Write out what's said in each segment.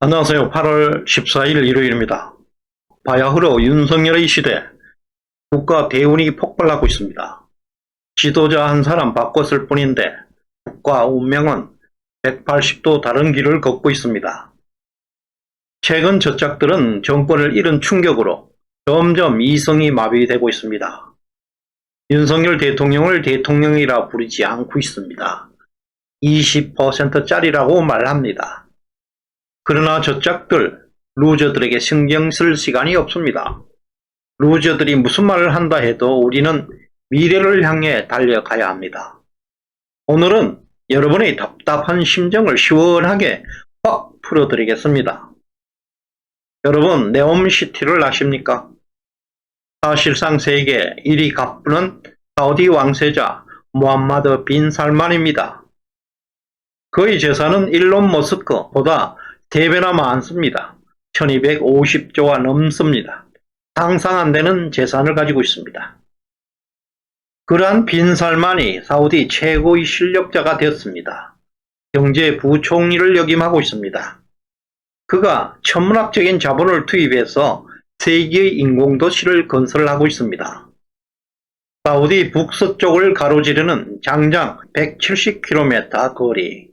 안녕하세요. 8월 14일 일요일입니다. 바야흐로 윤석열의 시대, 국가 대운이 폭발하고 있습니다. 지도자 한 사람 바꿨을 뿐인데 국가 운명은 180도 다른 길을 걷고 있습니다. 최근 저작들은 정권을 잃은 충격으로 점점 이성이 마비되고 있습니다. 윤석열 대통령을 대통령이라 부르지 않고 있습니다. 20%짜리라고 말합니다. 그러나 저짝들, 루저들에게 신경 쓸 시간이 없습니다. 루저들이 무슨 말을 한다 해도 우리는 미래를 향해 달려가야 합니다. 오늘은 여러분의 답답한 심정을 시원하게 확 풀어드리겠습니다. 여러분, 네옴시티를 아십니까? 사실상 세계 1위 갑부는 사우디 왕세자 무함마드 빈 살만입니다. 그의 재산은 일론 머스크보다 3배나 많습니다. 1250조가 넘습니다. 상상 안 되는 재산을 가지고 있습니다. 그러한 빈살만이 사우디 최고의 실력자가 되었습니다. 경제 부총리를 역임하고 있습니다. 그가 천문학적인 자본을 투입해서 세계의 인공도시를 건설하고 있습니다. 사우디 북서쪽을 가로지르는 장장 170km 거리,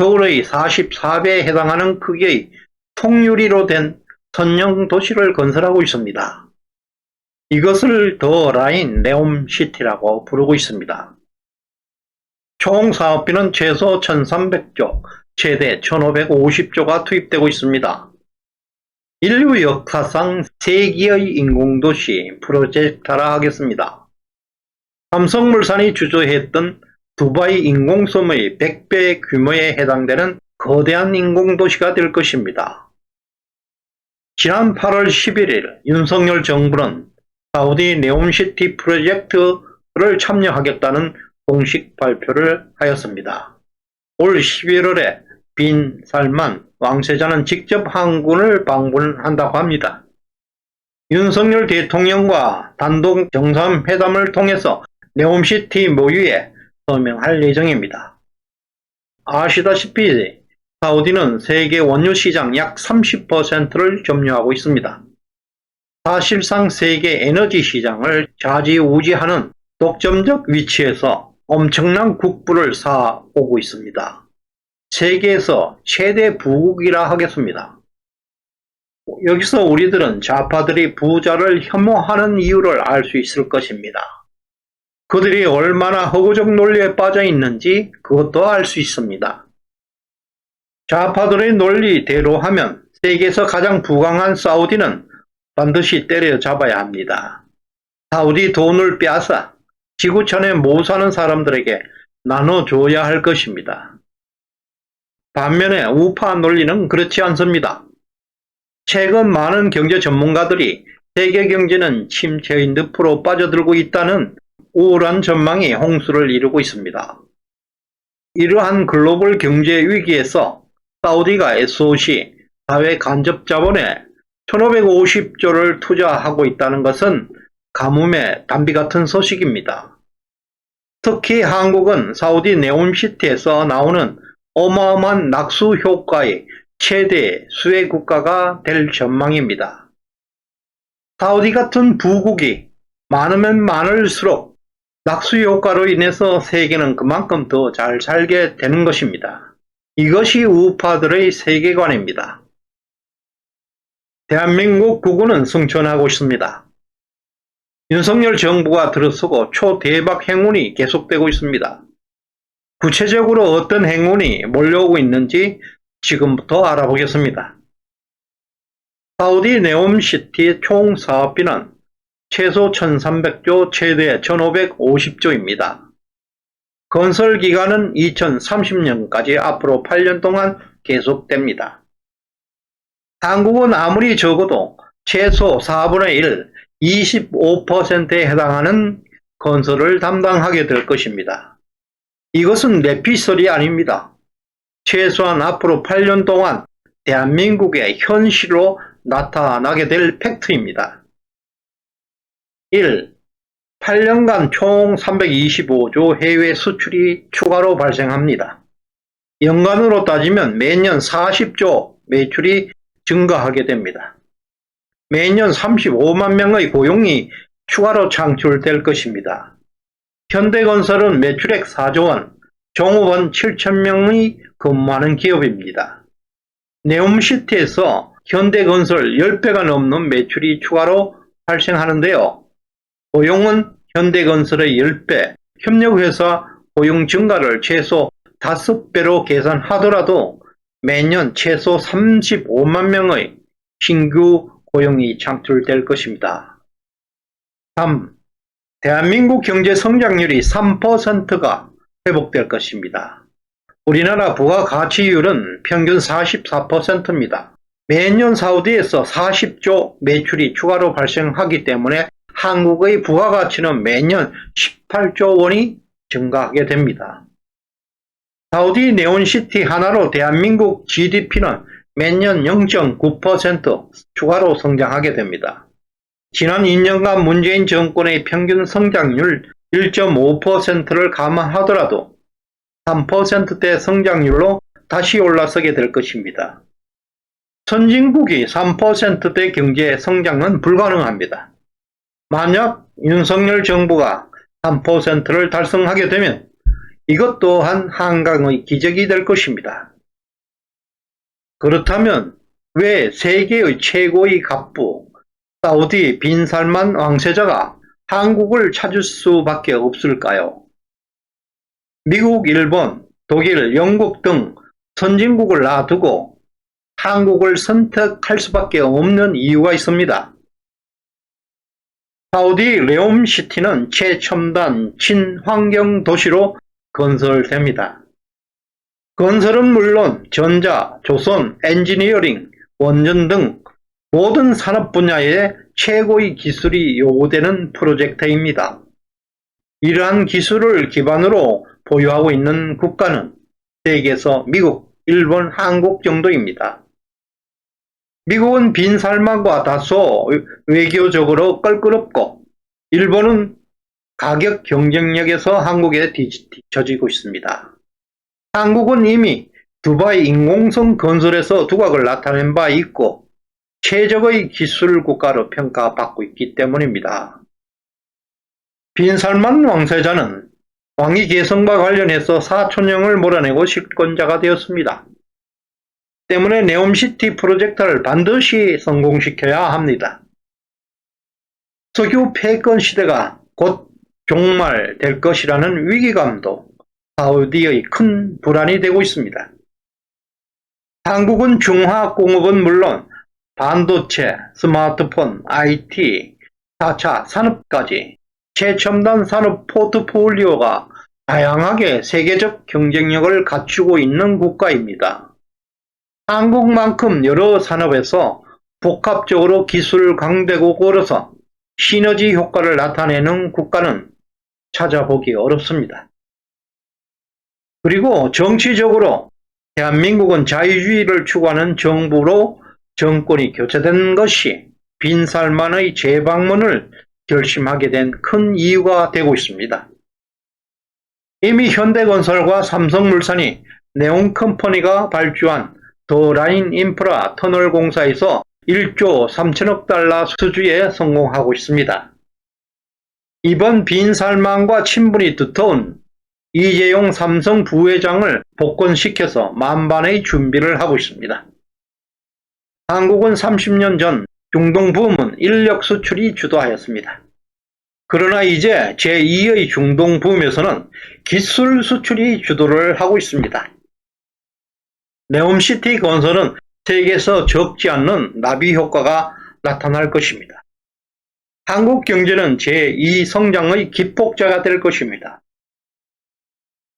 서울의 44배에 해당하는 크기의 통유리로 된 선형 도시를 건설하고 있습니다. 이것을 더 라인 네옴시티라고 부르고 있습니다. 총 사업비는 최소 1300조, 최대 1550조가 투입되고 있습니다. 인류 역사상 세기의 인공도시 프로젝트라 하겠습니다. 삼성물산이 주도했던 두바이 인공섬의 100배 규모에 해당되는 거대한 인공도시가 될 것입니다. 지난 8월 11일 윤석열 정부는 사우디 네옴시티 프로젝트를 참여하겠다는 공식 발표를 하였습니다. 올 11월에 빈 살만 왕세자는 직접 항군을 방문한다고 합니다. 윤석열 대통령과 단독 정상회담을 통해서 네옴시티 모유에 서명할 예정입니다. 아시다시피 사우디는 세계 원유 시장 약 30%를 점유하고 있습니다. 사실상 세계 에너지 시장을 좌지우지하는 독점적 위치에서 엄청난 국부를 쌓아오고 있습니다. 세계에서 최대 부국이라 하겠습니다. 여기서 우리들은 좌파들이 부자를 혐오하는 이유를 알 수 있을 것입니다. 그들이 얼마나 허구적 논리에 빠져 있는지 그것도 알 수 있습니다. 좌파들의 논리대로 하면 세계에서 가장 부강한 사우디는 반드시 때려잡아야 합니다. 사우디 돈을 빼앗아 지구촌에 못 사는 사람들에게 나눠줘야 할 것입니다. 반면에 우파 논리는 그렇지 않습니다. 최근 많은 경제 전문가들이 세계 경제는 침체의 늪으로 빠져들고 있다는 우울한 전망이 홍수를 이루고 있습니다. 이러한 글로벌 경제 위기에서 사우디가 SOC 사회 간접 자본에 1550조를 투자하고 있다는 것은 가뭄의 단비 같은 소식입니다. 특히 한국은 사우디 네옴시티에서 나오는 어마어마한 낙수 효과의 최대 수혜 국가가 될 전망입니다. 사우디 같은 부국이 많으면 많을수록 낙수 효과로 인해서 세계는 그만큼 더 잘 살게 되는 것입니다. 이것이 우파들의 세계관입니다. 대한민국 국군은 승천하고 있습니다. 윤석열 정부가 들어서고 초대박 행운이 계속되고 있습니다. 구체적으로 어떤 행운이 몰려오고 있는지 지금부터 알아보겠습니다. 사우디 네옴시티의 총 사업비는 최소 1300조, 최대 1550조입니다. 건설 기간은 2030년까지 앞으로 8년 동안 계속됩니다. 한국은 아무리 적어도 최소 4분의 1, 25%에 해당하는 건설을 담당하게 될 것입니다. 이것은 내피설이 아닙니다. 최소한 앞으로 8년 동안 대한민국의 현실로 나타나게 될 팩트입니다. 1. 8년간 총 325조 해외 수출이 추가로 발생합니다. 연간으로 따지면 매년 40조 매출이 증가하게 됩니다. 매년 35만 명의 고용이 추가로 창출될 것입니다. 현대건설은 매출액 4조 원, 종업원 7천 명이 근무하는 기업입니다. 네옴시티에서 현대건설 10배가 넘는 매출이 추가로 발생하는데요. 고용은 현대건설의 10배, 협력회사 고용 증가를 최소 5배로 계산하더라도 매년 최소 35만 명의 신규 고용이 창출될 것입니다. 3. 대한민국 경제 성장률이 3%가 회복될 것입니다. 우리나라 부가가치율은 평균 44%입니다. 매년 사우디에서 40조 매출이 추가로 발생하기 때문에 한국의 부가가치는 매년 18조 원이 증가하게 됩니다. 사우디 네온시티 하나로 대한민국 GDP는 매년 0.9% 추가로 성장하게 됩니다. 지난 2년간 문재인 정권의 평균 성장률 1.5%를 감안하더라도 3%대 성장률로 다시 올라서게 될 것입니다. 선진국이 3%대 경제 성장은 불가능합니다. 만약 윤석열 정부가 3%를 달성하게 되면 이것 또한 한강의 기적이 될 것입니다. 그렇다면 왜 세계의 최고의 갑부 사우디 빈살만 왕세자가 한국을 찾을 수밖에 없을까요? 미국, 일본, 독일, 영국 등 선진국을 놔두고 한국을 선택할 수밖에 없는 이유가 있습니다. 사우디 레옴시티는 최첨단 친환경 도시로 건설됩니다. 건설은 물론 전자, 조선, 엔지니어링, 원전 등 모든 산업 분야에 최고의 기술이 요구되는 프로젝트입니다. 이러한 기술을 기반으로 보유하고 있는 국가는 세계에서 미국, 일본, 한국 정도입니다. 미국은 빈살만과 다소 외교적으로 껄끄럽고 일본은 가격 경쟁력에서 한국에 뒤처지고 있습니다. 한국은 이미 두바이 인공성 건설에서 두각을 나타낸 바 있고 최적의 기술 국가로 평가받고 있기 때문입니다. 빈살만 왕세자는 왕위 계승과 관련해서 사촌형을 몰아내고 실권자가 되었습니다. 때문에 네옴시티 프로젝트를 반드시 성공시켜야 합니다. 석유 패권 시대가 곧 종말될 것이라는 위기감도 사우디의 큰 불안이 되고 있습니다. 한국은 중화공업은 물론 반도체, 스마트폰, IT, 4차 산업까지 최첨단 산업 포트폴리오가 다양하게 세계적 경쟁력을 갖추고 있는 국가입니다. 한국만큼 여러 산업에서 복합적으로 기술 강대국 으로서 시너지 효과를 나타내는 국가는 찾아보기 어렵습니다. 그리고 정치적으로 대한민국은 자유주의를 추구하는 정부로 정권이 교체된 것이 빈살만의 재방문을 결심하게 된 큰 이유가 되고 있습니다. 이미 현대건설과 삼성물산이 네온컴퍼니가 발주한 더 라인 인프라 터널 공사에서 1조 3천억 달러 수주에 성공하고 있습니다. 이번 빈살만과 친분이 두터운 이재용 삼성 부회장을 복권시켜서 만반의 준비를 하고 있습니다. 한국은 30년 전 중동 붐은 인력 수출이 주도하였습니다. 그러나 이제 제2의 중동 붐에서는 기술 수출이 주도를 하고 있습니다. 네옴시티 건설은 세계에서 적지 않는 나비 효과가 나타날 것입니다. 한국 경제는 제2 성장의 기폭자가 될 것입니다.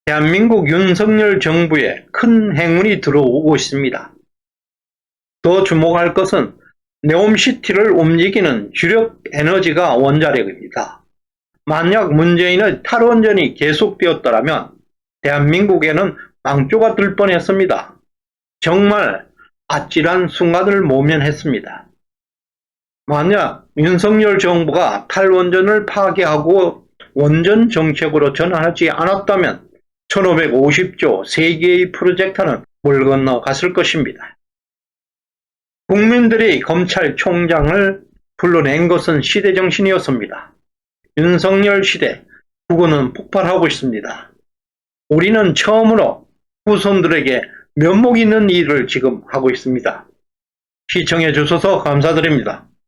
대한민국 윤석열 정부에 큰 행운이 들어오고 있습니다. 더 주목할 것은 네옴시티를 움직이는 주력 에너지가 원자력입니다. 만약 문재인의 탈원전이 계속되었더라면 대한민국에는 망조가 들 뻔했습니다. 정말 아찔한 순간을 모면했습니다. 만약 윤석열 정부가 탈원전을 파괴하고 원전 정책으로 전환하지 않았다면 1550조 세계의 프로젝트는 물 건너 갔을 것입니다. 국민들이 검찰총장을 불러낸 것은 시대정신이었습니다. 윤석열 시대, 국어는 폭발하고 있습니다. 우리는 처음으로 후손들에게 면목 있는 일을 지금 하고 있습니다. 시청해 주셔서 감사드립니다.